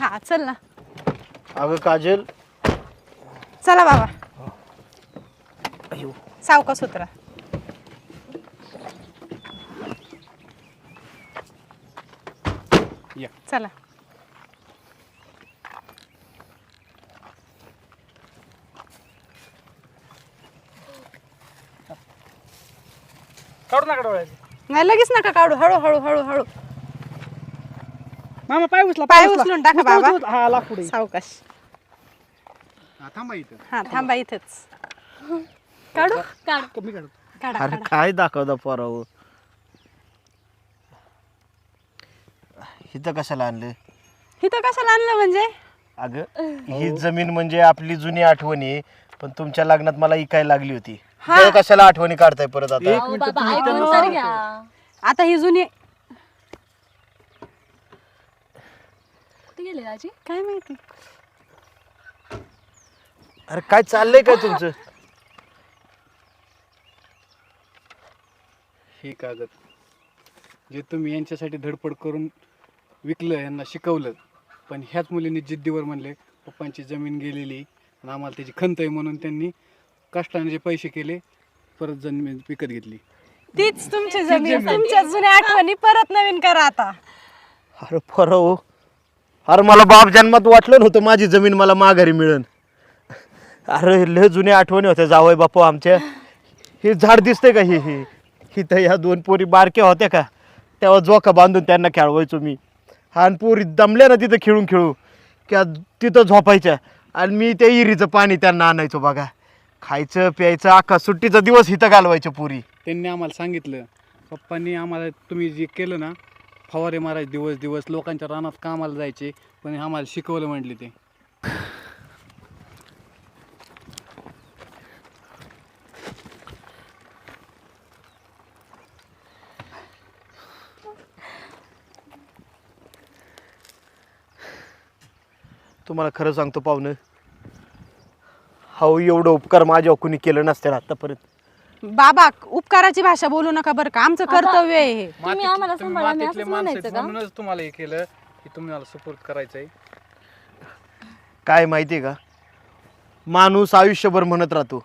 हा चल ना. अगं काजल. चला बाबा. अयो सावकाश उतरा. या. चला. काढू नका डोळ्याचे नाही लगेच नका काढू. हळू हळू हळू हळू. मामा पाय उचला पाय उचलून टाका उचला, बाबा. उचला, हा लाकूड आहे. सावकाश. हा, थांबा इथं. हा थांबा. इथेच. काढू? काढ. कमी काढू. काढा अरे काढा. काय दाखवता पोराव? इथं कशाला आणलं? इथं कशाला आणलं म्हणजे? अगं ही जमीन म्हणजे आपली जुनी आठवण आहे पण तुमच्या लग्नात मला इकायला लागली होती. हा. कशाला आठवणी काढताय परत आता? अहो, बाबा ऐकून तर घ्या. आता ही जुनी गेले राजी काय माहिती? अरे काय चाललंय काय तुमचं? हे कागद जे तुम्ही यांच्यासाठी धडपड करून विकलं यांना शिकवलं पण ह्याच मुलींनी जिद्दीवर म्हणले पप्पांची जमीन गेलेली आणि आम्हाला त्याची खंत आहे म्हणून त्यांनी कष्टाने जे पैसे केले परत जमीन विकत घेतली. तीच तुमची जमीन. तुमच्या जुन्या आठवणी परत नवीन करा आता. अरे पोराव अरे मला बाप जन्मात वाटलं नव्हतं माझी जमीन मला माघारी मिळन अरे लय जुन्या आठवणी होत्या जावय बापू आमच्या. हे झाड दिसतंय का हे? हे इथं ह्या दोन पोरी बारक्या होत्या का? तेव्हा जोका बांधून त्यांना खेळवायचो मी. आणि पोरी दमल्या ना तिथं खेळून खेळू. किंवा तिथं झोपायच्या. आणि मी त्या इरीचं पाणी त्यांना आणायचो बघा. खायचं प्यायचं अख्खा सुट्टीचा दिवस इथं घालवायचं पुरी. त्यांनी आम्हाला सांगितलं पप्पांनी आम्हाला तुम्ही जे केलं ना फवारे मारायचे दिवस दिवस लोकांच्या रानात कामाला जायचे पण आम्हाला शिकवलं म्हटले ते. तुम्हाला खरं सांगतो पाहुणं हो एवढं उपकार माझ्या कुणी केलं नसतं आत्तापर्यंत बाबा उपकाराची भाषा बोलू नका बरं का. आमचं कर्तव्य आहे हे. तुम्ही आम्हाला तुम्ही सांभाळा, आम्ही मातीतले असंच माणसं म्हणायचं आहेत. का? म्हणूनच तुम्हाला हे केलं की तुम्हाला सपोर्ट करायचं आहे काय माहिती आहे का? माणूस आयुष्यभर म्हणत राहतो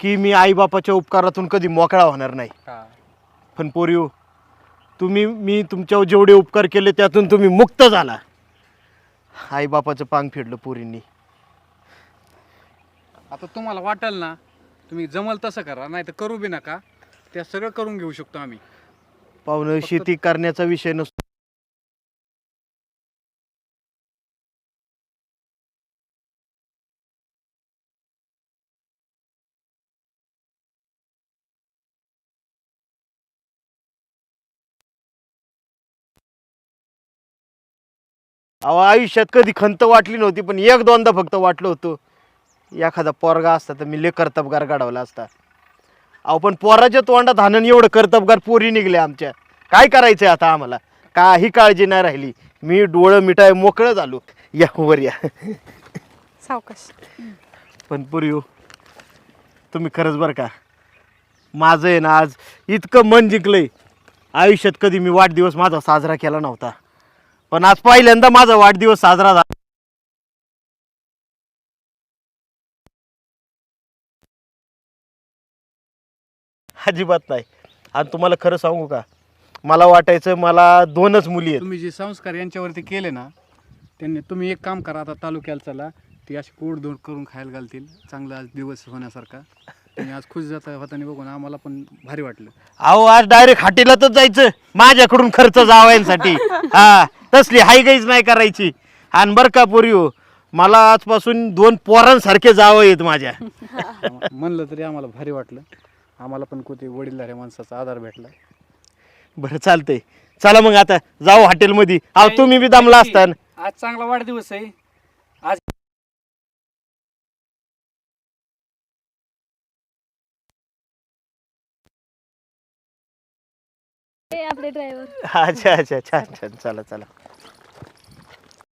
की मी आईबापाच्या उपकारातून कधी मोकळा होणार नाही. हा. पण पोरिओ तुम्ही मी तुमच्यावर जेवढे उपकार केले त्यातून तुम्ही मुक्त झाला. आईबापाचं पांग फेडलं पोरींनी. आता तुम्हाला वाटेल ना तुम्ही जमल तसं करा नाही तर करू बी नका. त्या सगळं करून घेऊ शकतो आम्ही. पाहुणं शेती करण्याचा विषय नसतो. अहो आयुष्यात कधी खंत वाटली नव्हती पण एक दोनदा फक्त वाटलं होतं. एखादा पोरगा असता तर मी लय कर्तबगार काढवला असता. अहो पण पोराच्या तोंडात हाणून एवढं कर्तबगार पोरी निघले आमच्या. काय करायचंय आता आम्हाला? काही काळजी नाही राहिली. मी डोळं मिठाय मोकळं झालो. या वर या. सावकाश. पण पुरी हो तुम्ही खरंच बरं का? माझं आहे ना आज इतकं मन जिंकलंय. आयुष्यात कधी मी वाढदिवस माझा साजरा केला नव्हता. पण आज पहिल्यांदा माझा वाढदिवस साजरा झाला. अजिबात नाही. आणि तुम्हाला खरं सांगू का? मला वाटायचं मला दोनच मुली आहेत. तुम्ही जे संस्कार यांच्यावरती केले ना त्यांनी तुम्ही एक काम करा आता तालुक्याला चला. ती अशी कोड दोड करून खायला घालतील चांगला आज दिवस होण्यासारखा. तुम्ही आज खुश जाता होताना बघून आम्हाला पण भारी वाटलं. अहो आज डायरेक्ट हाटेलातच जायचं. माझ्याकडून खर्च जावायसाठी. हा तसली हाय गाईच नाही करायची. आणि बरं का पोरी हो मला आजपासून दोन पोरांसारखे जावं येत माझ्या. म्हणलं तरी आम्हाला भारी वाटलं. आम्हाला पण कोणते वडीलधाऱ्या माणसाचा आधार भेटला. बरं चालतंय. चला मग आता जाऊ हॉटेलमध्ये. अहो तुम्ही बी दमला असता आज चांगला वाढदिवस आहे. आज हे आपले ड्रायव्हर अच्छा अच्छा छान छान चला चला.